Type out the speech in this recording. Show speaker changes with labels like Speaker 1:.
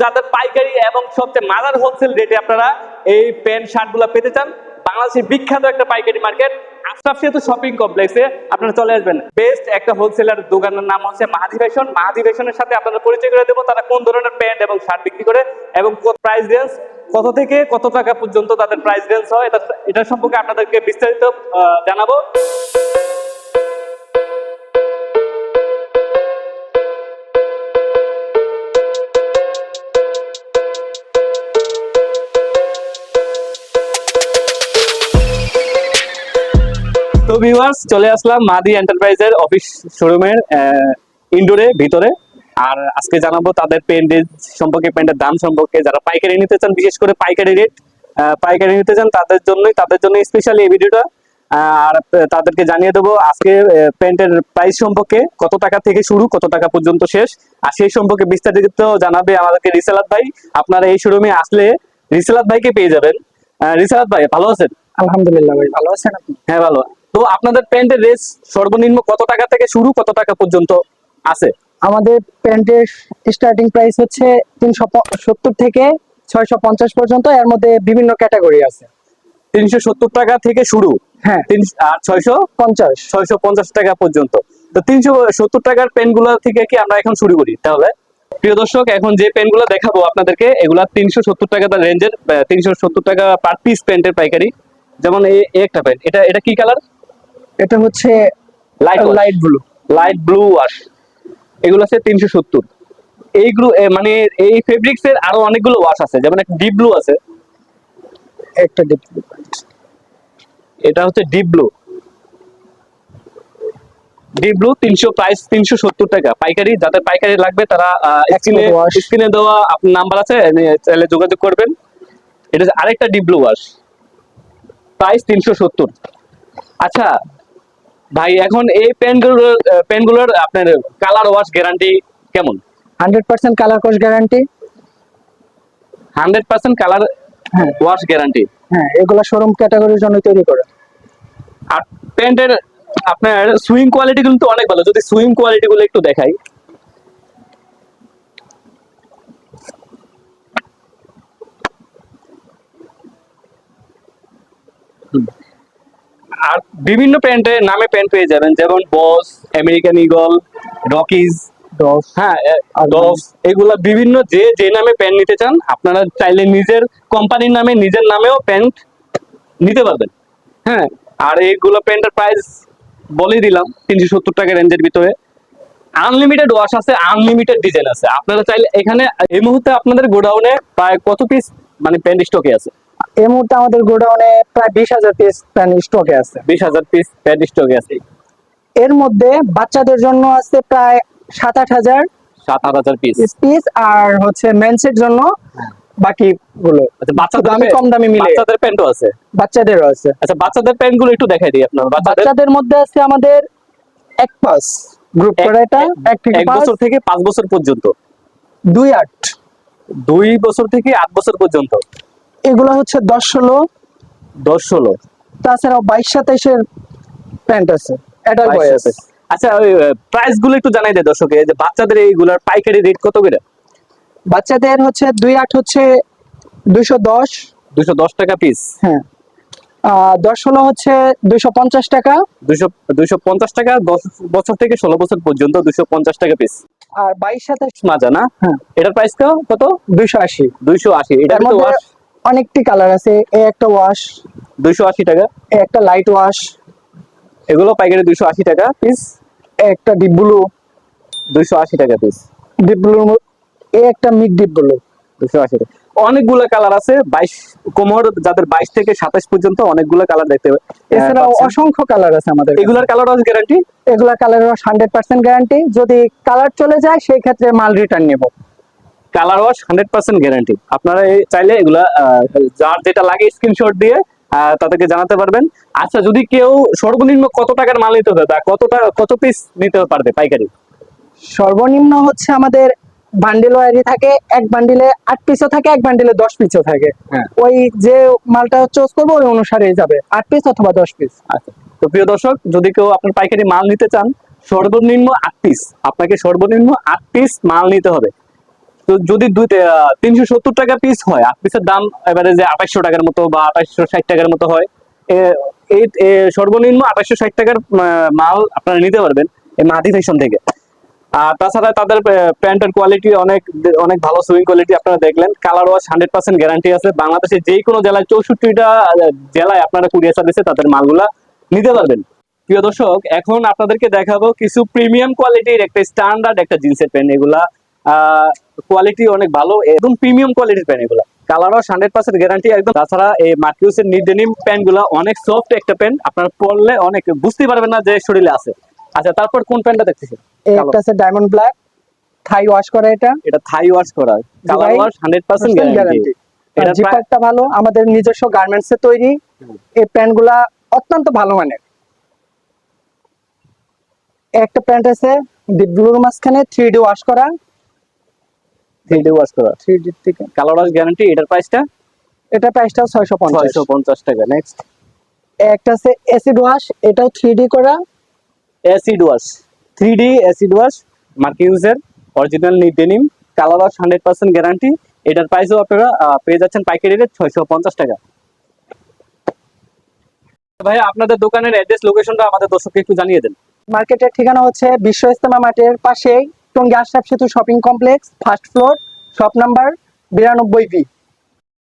Speaker 1: যাদের পাইকারি এবং সবচেয়ে মাদার হোলসেল রেটে আপনারা এই প্যান্ট শার্টগুলা পেতে চান, বাংলাদেশের বিখ্যাত একটা পাইকারি মার্কেট, আশরাফ সেতু শপিং কমপ্লেক্সে আপনারা চলে আসবেন। বেস্ট একটা হোলসেলার দোকানের নাম হচ্ছে মাহাদি ফ্যাশনের সাথে আপনারা পরিচয় করে দেবো, তারা কোন ধরনের প্যান্ট এবং শার্ট বিক্রি করে এবং প্রাইস রেঞ্জ কত থেকে কত টাকা পর্যন্ত তাদের প্রাইস রেঞ্জ হয়, এটা সম্পর্কে আপনাদেরকে বিস্তারিত জানাব। তো ভিউয়ার্স চলে আসলাম মাদি এন্টারপ্রাইজের অফিস শোরুমের ইনডোরে ভিতরে। আর আজকে জানাব তাদের পেন্টের সম্পর্কে পেন্টের দাম সম্পর্কে। যারা পাইকারি নিতে চান বিশেষ করে পাইকারি রেট পাইকারি নিতে চান তাদের জন্যই তাদের জন্য স্পেশালি এই ভিডিওটা আর তাদেরকে জানিয়ে দেবো আজকে প্যান্টের প্রাইস সম্পর্কে কত টাকা থেকে শুরু কত টাকা পর্যন্ত শেষ। আর সেই সম্পর্কে বিস্তারিত জানাবে আমাদেরকে রিসালাত ভাই। আপনারা এই শোরুমে আসলে রিসালাত ভাইকে পেয়ে যাবেন। আহ, রিসালাত ভাই ভালো আছেন?
Speaker 2: আলহামদুলিল্লাহ ভাই ভালো আছেন আপনি?
Speaker 1: হ্যাঁ ভালো। তো আপনাদের প্যান্টের রেস সর্বনিম্ন কত টাকা থেকে শুরু কত টাকা পর্যন্ত আছে?
Speaker 2: আমাদের প্যান্টের স্টার্টিং প্রাইস হচ্ছে তিনশো সত্তর থেকে ছয়শো পঞ্চাশ পর্যন্ত এর মধ্যে বিভিন্ন ক্যাটাগরি আছে।
Speaker 1: তিনশো সত্তর টাকা থেকে শুরু?
Speaker 2: হ্যাঁ।
Speaker 1: তিন আর ছয়শো?
Speaker 2: পঞ্চাশ।
Speaker 1: ছয়শো পঞ্চাশ টাকা পর্যন্ত। তো তিনশো সত্তর টাকার পেনগুলো থেকে কি আমরা এখন শুরু করি তাহলে? প্রিয় দর্শক এখন যে পেনগুলো দেখাবো আপনাদেরকে এগুলা তিনশো সত্তর টাকা রেঞ্জের তিনশো সত্তর টাকা পার পিস প্যান্টের পাইকারি। যেমন এই একটা প্যান্ট। এটা এটা কি কালার
Speaker 2: এটা হচ্ছে
Speaker 1: light
Speaker 2: light blue
Speaker 1: light blue wash এগুলো আছে তিনশো সত্তর। এইগুলো মানে এই ফেব্রিক্স এর আরও অনেকগুলো ওয়াশ আছে যেমন একটা ডিপ ব্লু আছে।
Speaker 2: একটা ডিপ ব্লু
Speaker 1: এটা হচ্ছে ডিপ ব্লু ডিপ ব্লু তিনশো প্রাইস তিনশো সত্তর টাকা। পাইকারি যাদের পাইকারি লাগবে তারা স্ক্রিনে স্ক্রিনে দেওয়া আপনার নাম্বার আছে চাইলে যোগাযোগ করবেন। এটা আরেকটা ডিপ ব্লু ওয়াশ প্রাইস তিনশো সত্তর। আচ্ছা ভাই এখন এই প্যান্টগুলোর প্যান্টগুলোর আপনার কালার ওয়াশ গ্যারান্টি কেমন?
Speaker 2: Hundred percent colour course guarantee
Speaker 1: hundred percent colour wash guarantee
Speaker 2: হ্যাঁ এগুলো শোরুম ক্যাটাগরির জন্য তৈরি করে।
Speaker 1: আর প্যান্টের আপনার সুইং কোয়ালিটি কিন্তু অনেক ভালো। যদি সুইং কোয়ালিটি গুলো একটু দেখাই। হুম। আর বিভিন্ন প্যান্টে নামে প্যান্ট পেয়ে যাবেন যেমন বস আমেরিকান ইগল রকিজ হ্যাঁ এগুলা বিভিন্ন যে যে নামে প্যান্ট নিতে চান আপনারা চাইলে নিজের কোম্পানির নামে নিজের নামেও প্যান্ট নিতে পারবেন। হ্যাঁ আর এইগুলো প্যান্টের প্রাইস বলেই দিলাম তিনশো সত্তর টাকা রেঞ্জের ভিতরে। আনলিমিটেড ওয়াশ আছে আনলিমিটেড ডিজাইন আছে। আপনারা চাইলে এখানে এই মুহূর্তে আপনাদের গোডাউনে প্রায় কত পিস মানে প্যান্ট স্টকে আছে?
Speaker 2: এই মুহূর্তে আমাদের গোডাউনে প্রায় বিশ হাজার পিস প্যান্ট স্টকে আছে।
Speaker 1: বিশ হাজার পিস প্যান্ট স্টকে আছে।
Speaker 2: এর মধ্যে বাচ্চাদের জন্য আছে প্রায় সাত আট হাজার
Speaker 1: সাত আট হাজার পিস
Speaker 2: পিস আর হচ্ছে মেন্সের জন্য বাকি গুলো
Speaker 1: আচ্ছা বাচ্চাদের
Speaker 2: দামি কম দামি মিলে
Speaker 1: বাচ্চাদের প্যান্টও আছে?
Speaker 2: বাচ্চাদেরও আছে।
Speaker 1: আচ্ছা বাচ্চাদের প্যান্টগুলো একটু দেখাই দিই আপনার। বাচ্চাদের
Speaker 2: মধ্যে আছে আমাদের এক পাস। গ্রুপ করে এটা এক থেকে
Speaker 1: বছর থেকে পাঁচ বছর পর্যন্ত।
Speaker 2: দুই আট।
Speaker 1: দুই বছর থেকে আট বছর পর্যন্ত।
Speaker 2: এগুলো হচ্ছে দশ ষোলো।
Speaker 1: দশ ষোলো।
Speaker 2: তাছাড়াও বাইশ সাতাইশের প্যান্ট আছে। এটার
Speaker 1: সাতাশ। আচ্ছা ওই প্রাইসগুলো একটু জানাই দেয় দর্শকে যে বাচ্চাদের এইগুলার পাইকারি রেট কত করে?
Speaker 2: বাচ্চাদের হচ্ছে দুই আট হচ্ছে দুইশো দশ।
Speaker 1: দুশো দশ টাকা পিস
Speaker 2: হ্যাঁ। দশ ষোলো হচ্ছে দুইশো পঞ্চাশ টাকা।
Speaker 1: পঞ্চাশ টাকা দশ বছর থেকে ষোলো বছর পর্যন্ত দুশো পঞ্চাশ টাকা পিস
Speaker 2: আর বাইশ সাতাইশ
Speaker 1: মাজা না?
Speaker 2: হ্যাঁ।
Speaker 1: এটার প্রাইস কত?
Speaker 2: দুইশো আশি।
Speaker 1: দুইশো আশি। এটা
Speaker 2: মধ্যে অনেকটি কালার আছে। এই একটা ওয়াশ
Speaker 1: দুইশো আশি টাকা।
Speaker 2: এই একটা লাইট ওয়াশ
Speaker 1: এগুলো পাইকারি দুইশো আশি টাকা পিস
Speaker 2: একটা ডিপ ব্লু
Speaker 1: দুইশো আশি টাকা পিস
Speaker 2: ডিপ ব্লু এই একটা মিড ডিপ ব্লু
Speaker 1: দুশো আশি টাকা। অনেকগুলো কালার আছে বাইশ কোমর যাদের বাইশ থেকে সাতাশ পর্যন্ত অনেকগুলো কালার দেখতে পাবে।
Speaker 2: এছাড়াও অসংখ্য কালার আছে আমাদের।
Speaker 1: এগুলার কালার আছে গ্যারান্টি
Speaker 2: এগুলা কালার হান্ড্রেড পার্সেন্ট গ্যারান্টি যদি কালার চলে যায় সেই ক্ষেত্রে মাল রিটার্ন নেব।
Speaker 1: Colour wash hundred percent guarantee আপনারা চাইলে এগুলা যার যেটা লাগে স্ক্রিনশট দিয়ে তাদেরকে জানাতে পারবেন। আচ্ছা যদি কেউ সর্বনিম্ন কত টাকার মাল নিতে হবে কত টাকা কত পিস নিতে পারবে পাইকারি?
Speaker 2: সর্বনিম্ন হচ্ছে আমাদের বান্ডিল ওয়ারি থাকে এক বান্ডিলে আট পিসও থাকে এক বান্ডিলে দশ পিসও থাকে।
Speaker 1: হ্যাঁ।
Speaker 2: ওই যে মালটা চুজ করব ওই অনুসারেই যাবে। আট পিস অথবা দশ পিস
Speaker 1: আচ্ছা। তো প্রিয় দর্শক যদি কেউ আপনার পাইকারি মাল নিতে চান সর্বনিম্ন আট পিস আপনাকে সর্বনিম্ন আট পিস মাল নিতে হবে। তো যদি দুই তিনশো সত্তর টাকা পিস হয় আট পিসের দাম এবারে যে আঠাশশো টাকার মতো বা আঠাশশো ষাট টাকার মতো হয়। এই সর্বনিম্ন আঠাশশো ষাট টাকার মাল আপনারা নিতে পারবেন এই মাদি ফ্যাশন থেকে। আর তাছাড়া তাদের প্যান্টের কোয়ালিটি অনেক অনেক ভালো সুইং কোয়ালিটি আপনারা দেখলেন। Colour wash hundred percent guarantee আছে। বাংলাদেশের যে কোনো জেলায় চৌষট্টিটা জেলায় আপনারা কুরিয়ার সার্ভিসে তাদের মালগুলা নিতে পারবেন। প্রিয় দর্শক, এখন আপনাদেরকে দেখাবো কিছু প্রিমিয়াম কোয়ালিটির একটা স্ট্যান্ডার্ড একটা জিন্সের প্যান্ট এগুলা কোয়ালিটি অনেক ভালো একদম প্রিমিয়াম কোয়ালিটির প্যান্ট এগুলা। Colour wash hundred percent guarantee একদম। তাছাড়া এই মার্কিউসের নিডেনিম প্যান্টগুলা অনেক সফট একটা প্যান্ট আপনারা পরলে অনেক বুঝতে পারবেন না যে শরীরে আছে। আচ্ছা তারপর কোন প্যান্টটা দেখতেছেন।
Speaker 2: একটা আছে ডায়মন্ড ব্ল্যাক থাই ওয়াশ করা এটা।
Speaker 1: এটা থাই ওয়াশ করা। Colour wash hundred percent
Speaker 2: guarantee
Speaker 1: guarantee এটা
Speaker 2: জিপারটা ভালো আমাদের নিজস্ব গার্মেন্টস এ তৈরি এই প্যান্টগুলা অত্যন্ত ভালো মানের। একটা প্যান্ট আছে ডিপ ব্লুর মাঝখানে থ্রি ডি ওয়াশ করা।
Speaker 1: থ্রি ডি ওয়াশ করা।
Speaker 2: থ্রি ডি থেকে।
Speaker 1: কালার ওয়াশ গ্যারান্টি এটার প্রাইসটা
Speaker 2: এটা প্রাইসটা ছয়শো পঞ্চাশ।
Speaker 1: ছয়শো পঞ্চাশ টাকা নেক্সট
Speaker 2: একটা আছে অ্যাসিড ওয়াশ এটাও থ্রি ডি করা।
Speaker 1: Acid wash three D acid wash মার্কিউজের original denim colour wash hundred percent guarantee এটার প্রাইসও আপনারা পেয়ে যাচ্ছেন পাইকারি রেট ছয়শো পঞ্চাশ টাকা। ভাই আপনাদের দোকানের অ্যাড্রেস লোকেশনটা আমাদের দর্শককে একটু জানিয়ে দেন।
Speaker 2: মার্কেটের ঠিকানা হচ্ছে বিশ্ব ইস্তেমা মাঠের পাশেই Tongi Ashraf Setu shopping complex first floor shop number বিরানব্বই বি